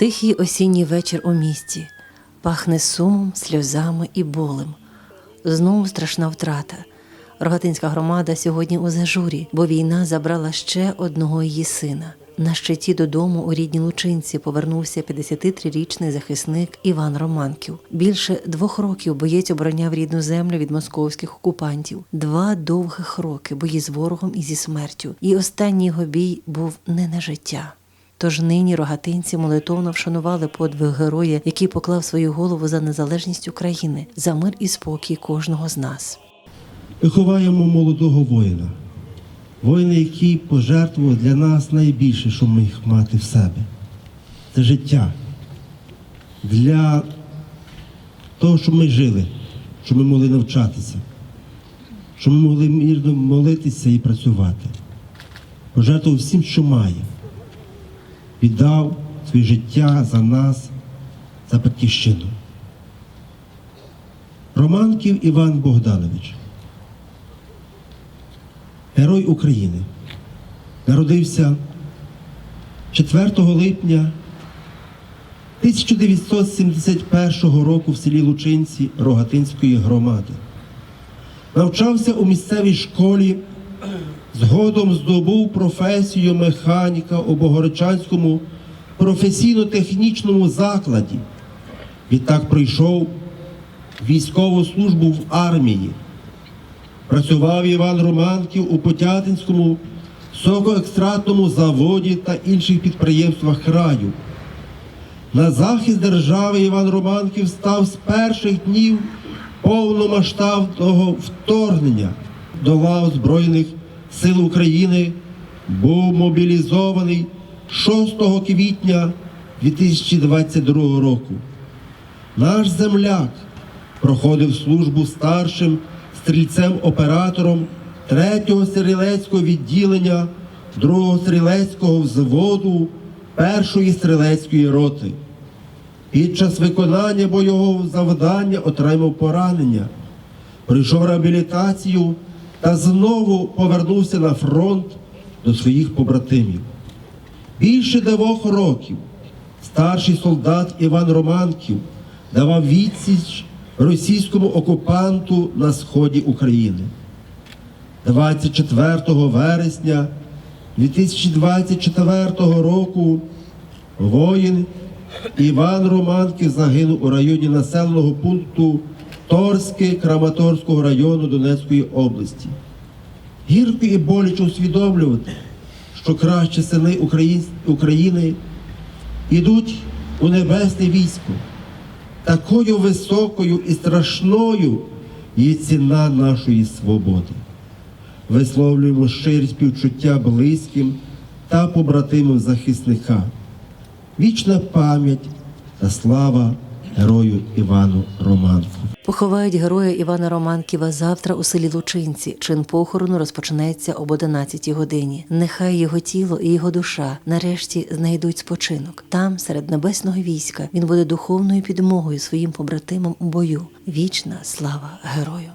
Тихий осінній вечір у місті пахне сумом, сльозами і болем. Знову страшна втрата. Рогатинська громада сьогодні у зажурі, бо війна забрала ще одного її сина. На щиті додому у рідній Лучинці повернувся 53-річний захисник Іван Романків. Більше двох років боєць обороняв рідну землю від московських окупантів. Два довгих роки бої з ворогом і зі смертю. І останній його бій був не на життя. Тож нині рогатинці молитовно вшанували подвиг героя, який поклав свою голову за незалежність України, за мир і спокій кожного з нас. Ми ховаємо молодого воїна, воїна, який пожертвував для нас найбільше, що ми міг мати в себе. Це життя. Для того, щоб ми жили, щоб ми могли навчатися, щоб ми могли мирно молитися і працювати. Пожертвував всім, що має. Віддав своє життя за нас, за батьківщину. Романків Іван Богданович. Герой України. Народився 4 липня 1971 року в селі Лучинці Рогатинської громади. Навчався у місцевій школі, згодом здобув професію механіка у Богородчанському професійно-технічному закладі. Відтак пройшов військову службу в армії. Працював Іван Романків у Потятинському сокоекстратному заводі та інших підприємствах краю. На захист держави Іван Романків став з перших днів повномасштабного вторгнення до лав Збройних сил України, був мобілізований 6 квітня 2022 року. Наш земляк проходив службу старшим стрільцем-оператором 3-го стрілецького відділення 2-го стрілецького взводу 1-ї стрілецької роти. Під час виконання бойового завдання отримав поранення, пройшов реабілітацію та знову повернувся на фронт до своїх побратимів. Більше двох років старший солдат Іван Романків давав відсіч російському окупанту на сході України. 24 вересня 2024 року воїн Іван Романків загинув у районі населеного пункту Торське Краматорського району Донецької області. Гірко і боляче усвідомлювати, що кращі сини України йдуть у небесне військо. Такою високою і страшною є ціна нашої свободи. Висловлюємо щирі співчуття близьким та побратимам захисника. Вічна пам'ять та слава герою Івану Романку. Поховають героя Івана Романківа завтра у селі Лучинці. Чин похорону розпочинається об 11 годині. Нехай його тіло і його душа нарешті знайдуть спочинок. Там, серед небесного війська, він буде духовною підмогою своїм побратимам у бою. Вічна слава герою.